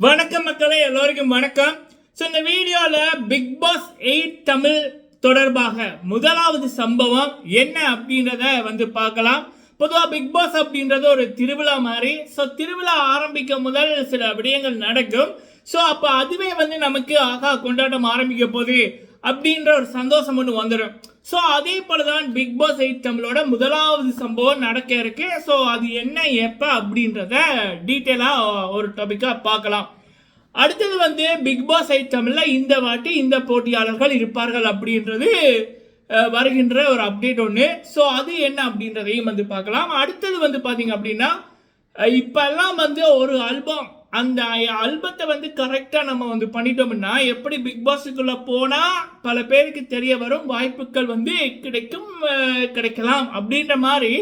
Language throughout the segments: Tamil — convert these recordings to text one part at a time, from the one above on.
வணக்கம் மக்களே எல்லோருக்கும் வணக்கம். ஸோ இந்த வீடியோவில் பிக் பாஸ் எயிட் தமிழ் தொடர்பாக முதலாவது சம்பவம் என்ன அப்படின்றத வந்து பார்க்கலாம். பொதுவாக பிக் பாஸ் அப்படின்றது ஒரு திருவிழா மாதிரி. ஸோ திருவிழா ஆரம்பிக்க முதல் சில விடயங்கள் நடக்கும். ஸோ அப்போ அதுவே வந்து நமக்கு ஆகா கொண்டாட்டம் ஆரம்பிக்க போகுது அப்படின்ற ஒரு சந்தோஷம் ஒன்று வந்துடும் ஸோ அதே போல தான் பிக் பாஸ் எயிட் தமிழோட முதலாவது சம்பவம் நடக்க இருக்கு. ஸோ அது என்ன எப்போ அப்படின்றத டீட்டெயிலாக ஒரு டாப்பிக்காக பார்க்கலாம். அடுத்தது வந்து பிக் பாஸ் எயிட் தமிழில் இந்த வாட்டி இந்த போட்டியாளர்கள் இருப்பார்கள் அப்படின்றது வருகின்ற ஒரு அப்டேட் ஒன்று ஸோ அது என்ன அப்படின்றதையும் வந்து பார்க்கலாம். அடுத்தது வந்து பார்த்தீங்க அப்படின்னா இப்போல்லாம் வந்து ஒரு ஆல்பம் அந்த ஆல்பத்தை வந்து கரெக்டாக நம்ம வந்து பண்ணிட்டோம்னா எப்படி பிக் பாஸுக்குள்ளே போனால் பல பேருக்கு தெரிய வரும் வாய்ப்புகள் வந்து கிடைக்கும் கிடைக்கலாம் அப்படின்ற மாதிரி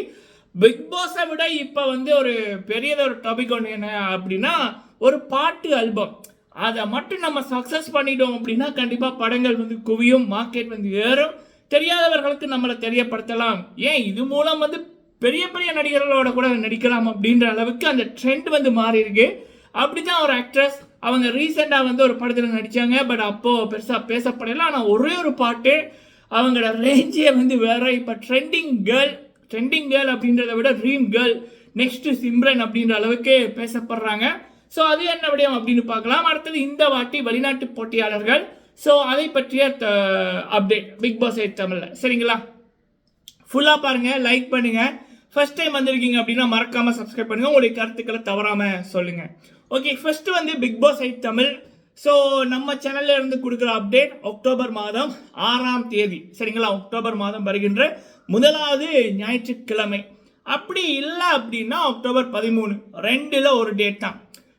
பிக் பாஸை விட இப்போ வந்து ஒரு பெரியது ஒரு டாபிக் ஒன்று என்ன அப்படின்னா ஒரு பாட்டு ஆல்பம் அதை மட்டும் நம்ம சக்ஸஸ் பண்ணிட்டோம் அப்படின்னா கண்டிப்பாக படங்கள் வந்து குவியும் மார்க்கெட் வந்து ஏறும். தெரியாதவர்களுக்கு நம்மளை தெரியப்படுத்தலாம். ஏன்? இது மூலம் வந்து பெரிய பெரிய நடிகர்களோட கூட நடிக்கலாம் அப்படின்ற அளவுக்கு அந்த ட்ரெண்ட் வந்து மாறி அப்படி தான் ஒரு ஆக்ட்ரஸ் அவங்க ரீசெண்டாக வந்து ஒரு படத்தில் நடித்தாங்க பட் அப்போது பெருசாக பேசப்படலை. ஆனால் ஒரே ஒரு பாட்டு அவங்களோட ரேஞ்சே வந்து வேற. இப்போ ட்ரெண்டிங் கேர்ள் ட்ரெண்டிங் கேர்ள் அப்படின்றத விட ட்ரீம் கேர்ள் நெக்ஸ்ட்டு சிம்ரன் அப்படின்ற அளவுக்கு பேசப்படுறாங்க. ஸோ அது என்ன விடயம் அப்படின்னு பார்க்கலாம். அடுத்தது இந்த வாட்டி வெளிநாட்டு போட்டியாளர்கள். ஸோ அதை பற்றிய அப்டேட் பிக் பாஸ் எயிட் தமிழில். சரிங்களா? ஃபுல்லாக பாருங்கள் லைக் பண்ணுங்கள் ஃபஸ்ட் டைம் வந்திருக்கீங்க அப்படின்னா மறக்காமல் சப்ஸ்கிரைப் பண்ணுங்கள் உங்களுடைய கருத்துக்களை தவறாமல் சொல்லுங்கள் ஓகே ஃபர்ஸ்ட் வந்து big boss eight Tamil. So நம்ம சேனல்ல இருந்து கொடுக்குற அப்டேட் அக்டோபர் மாதம் ஆறாம் தேதி. சரிங்களா? அக்டோபர் மாதம் வருகின்ற முதலாவது ஞாயிற்றுக்கிழமை. அப்படி இல்லை அப்படின்னா அக்டோபர் பதிமூணு. ரெண்டில் ஒரு டேட் தான்.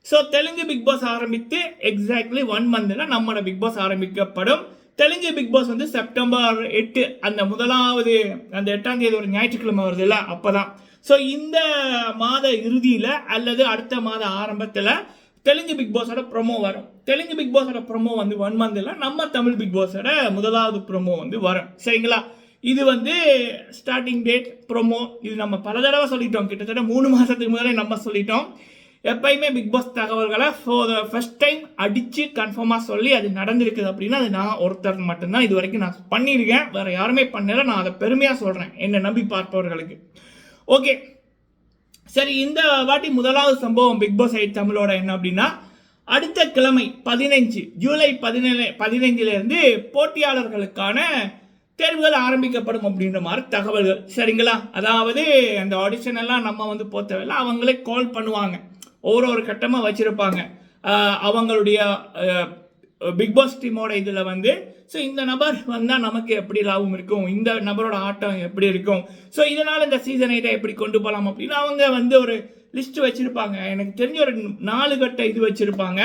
ஸோ தெலுங்கு பிக் பாஸ் ஆரம்பித்து எக்ஸாக்ட்லி ஒன் மந்தில் நம்மளோட பிக் பாஸ் ஆரம்பிக்கப்படும். தெலுங்கு பிக் பாஸ் வந்து செப்டம்பர் எட்டு அந்த முதலாவது அந்த எட்டாம் தேதி ஒரு ஞாயிற்றுக்கிழமை வருது இல்லை? அப்போ தான் ஸோ இந்த மாத இறுதியில் அல்லது அடுத்த மாத ஆரம்பத்தில் தெலுங்கு பிக் பாஸோட ப்ரொமோ வரும். தெலுங்கு பிக் பாஸோட ப்ரொமோ வந்து ஒன் மந்தில் நம்ம தமிழ் பிக் பாஸோட முதலாவது ப்ரொமோ வந்து வரும். சரிங்களா? இது வந்து ஸ்டார்டிங் டேட் ப்ரொமோ இது நம்ம பல தடவை சொல்லிட்டோம். கிட்டத்தட்ட மூணு மாதத்துக்கு முதலே நம்ம சொல்லிட்டோம். எப்பயுமே பிக் பாஸ் தகவல்களை ஃபார் த ஃபஸ்ட் டைம் அடித்து கன்ஃபார்மாக சொல்லி அது நடந்திருக்குது அப்படின்னா அது நான் ஒருத்தர் மட்டும்தான் இது வரைக்கும் நான் பண்ணியிருக்கேன். வேறு யாருமே பண்ணல. நான் அதை பெருமையாக சொல்கிறேன் என்னை நம்பி பார்ப்பவர்களுக்கு. ஓகே சரி இந்த வாட்டி முதலாவது சம்பவம் பிக் பாஸ் எயிட் தமிழோட என்ன அப்படின்னா அடுத்த கிழமை பதினைஞ்சு ஜூலை பதினேழு பதினைஞ்சிலேருந்து போட்டியாளர்களுக்கான தேர்வுகள் ஆரம்பிக்கப்படும் அப்படின்ற மாதிரி தகவல்கள். சரிங்களா? அதாவது அந்த ஆடிஷன் எல்லாம் நம்ம வந்து போத்தவில்லை. அவங்களே கால் பண்ணுவாங்க. ஒரு ஒரு கட்டமாக வச்சுருப்பாங்க. அவங்களுடைய பிக் பாஸ் டீமோட இதில் வந்து ஸோ இந்த நபர் வந்தால் நமக்கு எப்படி லாபம் இருக்கும்? இந்த நபரோட ஆட்டம் எப்படி இருக்கும்? ஸோ இதனால் இந்த சீசன் இதை எப்படி கொண்டு போகலாம் அப்படின்னு அவங்க வந்து ஒரு லிஸ்ட் வச்சுருப்பாங்க. எனக்கு தெரிஞ்ச ஒரு நாலு கட்ட இது வச்சுருப்பாங்க.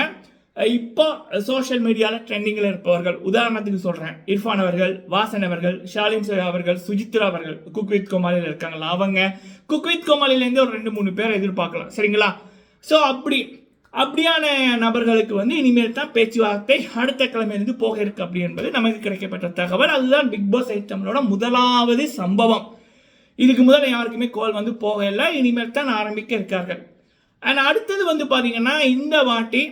இப்போ சோஷியல் மீடியாவில் ட்ரெண்டிங்கில் இருப்பவர்கள் உதாரணத்துக்கு சொல்கிறேன் இர்ஃபான் அவர்கள் வாசன் அவர்கள் ஷாலின் சோயா அவர்கள் சுஜித்ரா அவர்கள் குக் வித் கோமாளியில் இருக்காங்களா அவங்க. குக் வித் கோமாளிலேருந்து ஒரு ரெண்டு மூணு பேர் எதிர்பார்க்கலாம். சரிங்களா? ஸோ அப்படி அப்படியான நபர்களுக்கு வந்து இனிமேல் தான் பேச்சுவார்த்தை அடுத்த கிழமையிலிருந்து போக இருக்கு அப்படி என்பது நமக்கு கிடைக்கப்பட்ட தகவல். அதுதான் பிக் பாஸ் ஐட்டம்களோட முதலாவது சம்பவம். இதுக்கு முதல்ல யாருக்குமே கோல் வந்து போகல. இனிமேல் தான் ஆரம்பிக்க இருக்கார்கள். அண்ட் அடுத்தது வந்து பார்த்தீங்கன்னா இந்த வாட்டி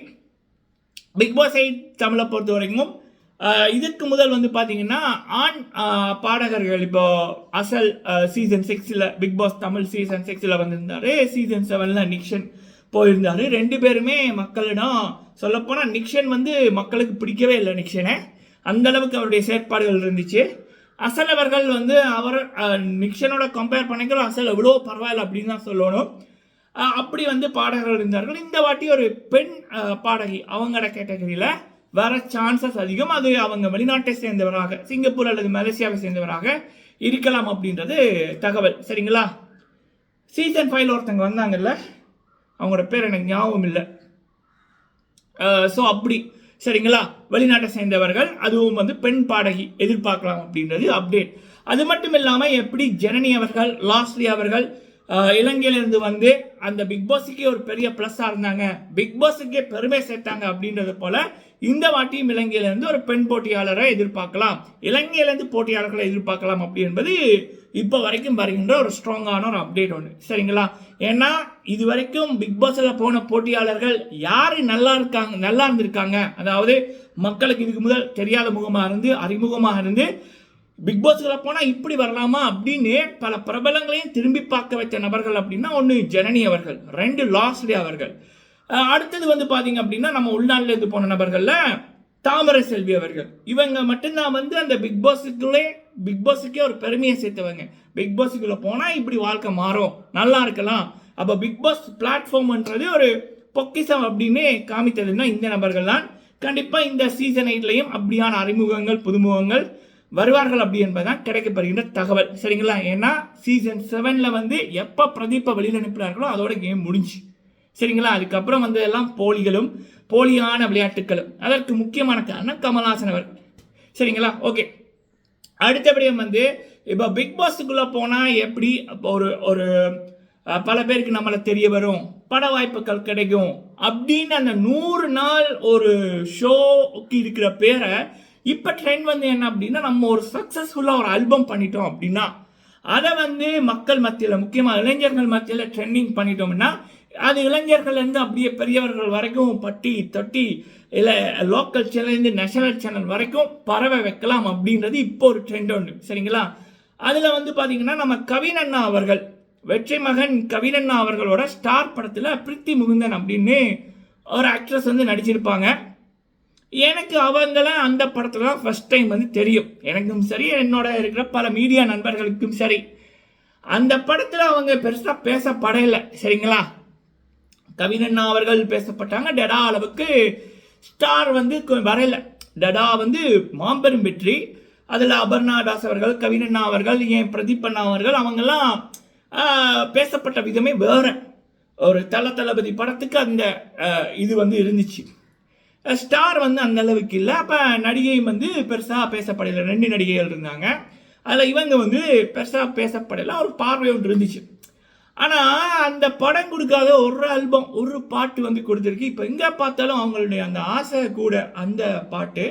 பிக் பாஸ் எயிட் தமிழை பொறுத்த வரைக்கும் இதுக்கு முதல் வந்து பார்த்தீங்கன்னா ஆண் பாடகர்கள் இப்போ அசல் சீசன் சிக்ஸில் பிக் பாஸ் தமிழ் சீசன் சிக்ஸில் வந்திருந்தார். சீசன் செவனில் நிக்ஷன். போயிருந்தார். ரெண்டு பேருமே மக்களிடம் சொல்லப்போனால் நிக்ஷன் வந்து மக்களுக்கு பிடிக்கவே இல்லை நிக்ஷனை. அந்த அளவுக்கு அவருடைய செயற்பாடுகள் இருந்துச்சு. அசல் அவர்கள் வந்து அவர் நிக்ஷனோட கம்பேர் பண்ணிக்கிறோம் அசல் எவ்வளோ பரவாயில்ல அப்படின்னு தான் சொல்லணும். அப்படி வந்து பாடகர்கள் இருந்தார்கள். இந்த வாட்டி ஒரு பெண் பாடகி அவங்களோட கேட்டகரியில் வர சான்சஸ் அதிகம். அது அவங்க வெளிநாட்டை சேர்ந்தவராக சிங்கப்பூர் அல்லது மலேசியாவை சேர்ந்தவராக இருக்கலாம் அப்படின்றது தகவல். சரிங்களா? சீசன் ஃபைவ்ல ஒருத்தங்க வந்தாங்கல்ல? அவங்களோட பேர் எனக்கு ஞாபகம் இல்லை. ஸோ அப்படி சரிங்களா? வெளிநாட்டை சேர்ந்தவர்கள் அதுவும் வந்து பெண் பாடகி எதிர்பார்க்கலாம் அப்படின்றது அப்டேட் அது மட்டும் இல்லாமல் எப்படி ஜனனி அவர்கள் லாஸ்லி அவர்கள் அஹ், இலங்கையிலிருந்து வந்து அந்த பிக் பாஸுக்கே ஒரு பெரிய ப்ளஸ்ஸாக இருந்தாங்க. பிக் பாஸுக்கே பெருமை சேர்த்தாங்க அப்படின்றது போல் இந்த வாட்டியும் இலங்கையிலிருந்து ஒரு பெண் போட்டியாளரை எதிர்பார்க்கலாம். இலங்கையிலேருந்து போட்டியாளர்களை எதிர்பார்க்கலாம் அப்படி என்பது இப்போ வரைக்கும் வருகின்ற ஒரு ஸ்ட்ராங்கான ஒரு அப்டேட் ஒன்று சரிங்களா? ஏன்னா இது வரைக்கும் பிக் பாஸில் போன போட்டியாளர்கள் யார் நல்லா இருக்காங்க நல்லா இருந்திருக்காங்க? அதாவது மக்களுக்கு இதுக்கு முதல் தெரியாத முகமாக இருந்து அறிமுகமாக இருந்து பிக் போனால் இப்படி வரலாமா அப்படின்னு பல பிரபலங்களையும் திரும்பி பார்க்க வைத்த நபர்கள் அப்படின்னா ஒன்று ஜனனி அவர்கள் ரெண்டு லாஸ்லி அவர்கள். அடுத்தது வந்து பார்த்தீங்க அப்படின்னா நம்ம உள்நாட்டில் இருந்து போன நபர்களில் தாமரை செல்வி அவர்கள். இவங்க மட்டும்தான் வந்து அந்த பிக் பாஸுக்குள்ளே பிக் பாஸுக்கே ஒரு பெருமையை சேர்த்தவங்க. பிக் பாஸுக்குள்ளே போனால் இப்படி வாழ்க்கை மாறும். நல்லா இருக்கலாம். அப்போ பிக் பாஸ் பிளாட்ஃபார்ம்ன்றது ஒரு பொக்கிசம் அப்படின்னு காமித்ததுன்னா இந்த நபர்கள் தான். கண்டிப்பாக இந்த சீசன் எயிட்லையும் அப்படியான அறிமுகங்கள் புதுமுகங்கள் வருவார்கள் அப்படி என்பதுதான் கிடைக்கப்படுகின்ற தகவல். சரிங்களா? ஏன்னா சீசன் செவனில் வந்து எப்போ பிரதீப்பை வெளியில் அனுப்பினார்களோ அதோட கேம் முடிஞ்சு. சரிங்களா? அதுக்கப்புறம் வந்து எல்லாம் போலிகளும் போலியான விளையாட்டுகளும் அதற்கு முக்கியமான காரணம் கமல்ஹாசன் அவர் சரிங்களா? ஓகே. அடுத்தபடியும் வந்து இப்போ பிக் பாஸுக்குள்ளே போனால் எப்படி ஒரு ஒரு பல பேருக்கு நம்மளை தெரிய வரும். பட வாய்ப்புகள் கிடைக்கும். அப்படின்னு அந்த நூறு நாள் ஒரு ஷோக்கு இருக்கிற பேரை இப்போ ட்ரெண்ட் வந்து என்ன அப்படின்னா நம்ம ஒரு சக்ஸஸ்ஃபுல்லாக ஒரு ஆல்பம் பண்ணிட்டோம் அப்படின்னா அதை வந்து மக்கள் மத்தியில் முக்கியமாக இளைஞர்கள் மத்தியில் ட்ரெண்டிங் பண்ணிட்டோம்னா அது இளைஞர்கள்லேருந்து அப்படியே பெரியவர்கள் வரைக்கும் பட்டி தொட்டி இல்லை லோக்கல் சேனல்லேருந்து நேஷனல் சேனல் வரைக்கும் பரவ வைக்கலாம் அப்படின்றது இப்போ ஒரு ட்ரெண்ட் ஒன்று சரிங்களா? அதில் வந்து பார்த்தீங்கன்னா நம்ம கவினண்ணா அவர்கள் வெற்றி மகன் கவினண்ணா அவர்களோட ஸ்டார் படத்தில் பிரித்தி முகுந்தன் அப்படின்னு ஒரு ஆக்ட்ரஸ் வந்து நடிச்சிருப்பாங்க. எனக்கு அவங்கள அந்த படத்தில் தான் ஃபஸ்ட் டைம் வந்து தெரியும். எனக்கும் சரி என்னோட இருக்கிற பல மீடியா நண்பர்களுக்கும் சரி. அந்த படத்தில் அவங்க பெருசாக பேசப்படலை. சரிங்களா? கவினண்ணா அவர்கள் பேசப்பட்டாங்க. டெடா அளவுக்கு ஸ்டார் வந்து கொ- வரல டடா வந்து மாம்பெரும் வெற்றி. அதில் அபர்ணா தாஸ் அவர்கள் கவினண்ணா அவர்கள் ஏன் பிரதீப் அண்ணா அவர்கள் அவங்கெல்லாம் பேசப்பட்ட விதமே வேற. ஒரு தல தளபதி படத்துக்கு அந்த இது வந்து இருந்துச்சு. ஸ்டார் வந்து அந்த அளவுக்கு இல்லை. அப்போ நடிகை வந்து பெருசாக பேசப்படலை. ரெண்டு நடிகைகள் இருந்தாங்க. அதில் இவங்க வந்து பெருசாக பேசப்படலை. ஒரு பார்வை ஒன்று இருந்துச்சு. ஆனால் அந்த படம் கொடுக்காத ஒரு ஆல்பம் ஒரு பாட்டு வந்து கொடுத்துருக்கு. இப்போ எங்கே பார்த்தாலும் அவங்களுடைய அந்த ஆசை கூட அந்த பாட்டு.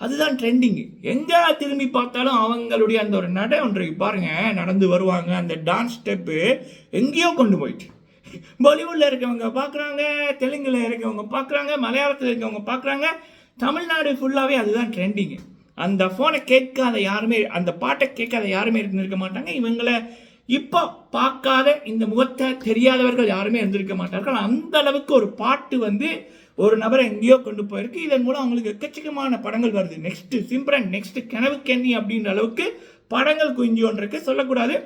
அதுதான் ட்ரெண்டிங் எங்கே திரும்பி பார்த்தாலும் அவங்களுடைய அந்த ஒரு நடை ஒன்று பாருங்கள் நடந்து வருவாங்க. அந்த டான்ஸ் ஸ்டெப்பு எங்கேயோ கொண்டு போயிட்டு. பாலிவுட்டில் இருக்கவங்க பார்க்குறாங்க தெலுங்கில் இருக்கவங்க பார்க்குறாங்க மலையாளத்தில் இருக்கவங்க பார்க்குறாங்க. தமிழ்நாடு ஃபுல்லாகவே அதுதான் ட்ரெண்டிங்கு அந்த ஃபோனை கேட்காத யாருமே அந்த பாட்டை கேட்காத யாருமே இருந்திருக்க மாட்டாங்க. இவங்களை இப்போ பார்க்காத இந்த முகத்தை தெரியாதவர்கள் யாருமே இருந்திருக்க மாட்டார்கள். அந்த அளவுக்கு ஒரு பாட்டு வந்து ஒரு நபரை எங்கேயோ கொண்டு போயிருக்கு. இதன் மூலம் அவங்களுக்கு எக்கச்சக்கமான படங்கள் வருது. நெக்ஸ்ட் சிம்ரன் நெக்ஸ்ட் கனவு கன்னி அப்படின்ற அளவுக்கு படங்கள் குஞ்சு சொல்லக்கூடாது.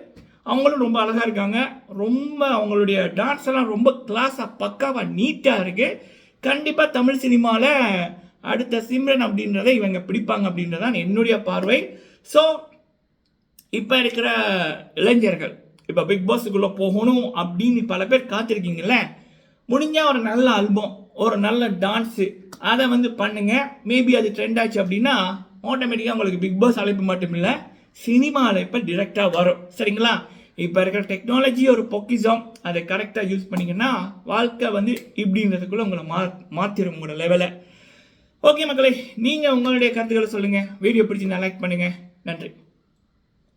அவங்களும் ரொம்ப அழகாக இருக்காங்க. ரொம்ப அவங்களுடைய டான்ஸ் எல்லாம் ரொம்ப கிளாஸாக பக்காவாக நீட்டாக இருக்குது கண்டிப்பாக தமிழ் சினிமாவில் அடுத்த சிம்ரன் அப்படின்றத இவங்க பிடிப்பாங்க அப்படின்றதான் என்னுடைய பார்வை. ஸோ இப்போ இருக்கிற இளைஞர்கள் இப்போ பிக் பாஸுக்குள்ளே போகணும் அப்படின்னு பல பேர் காத்திருக்கீங்கல்ல? முடிஞ்சால் ஒரு நல்ல ஆல்பம் ஒரு நல்ல டான்ஸு அதை வந்து பண்ணுங்கள் மேபி அது ட்ரெண்ட் ஆச்சு அப்படின்னா ஆட்டோமேட்டிக்காக உங்களுக்கு பிக் பாஸ் அழைப்பு மட்டும் இல்லை சினிமா அழைப்பு டிரெக்டாக வரும். சரிங்களா? இப்போ இருக்கிற டெக்னாலஜி ஒரு பொக்கிசம் அதை கரெக்டாக யூஸ் பண்ணிங்கன்னா வாழ்க்கை வந்து இப்படின்றதுக்குள்ளே உங்களை மா மாற்றிடும் உங்களோட லெவலை ஓகே மக்களே நீங்கள் உங்களுடைய கருத்துக்களை சொல்லுங்கள் வீடியோ பிடிச்சி லைக் பண்ணுங்கள் நன்றி.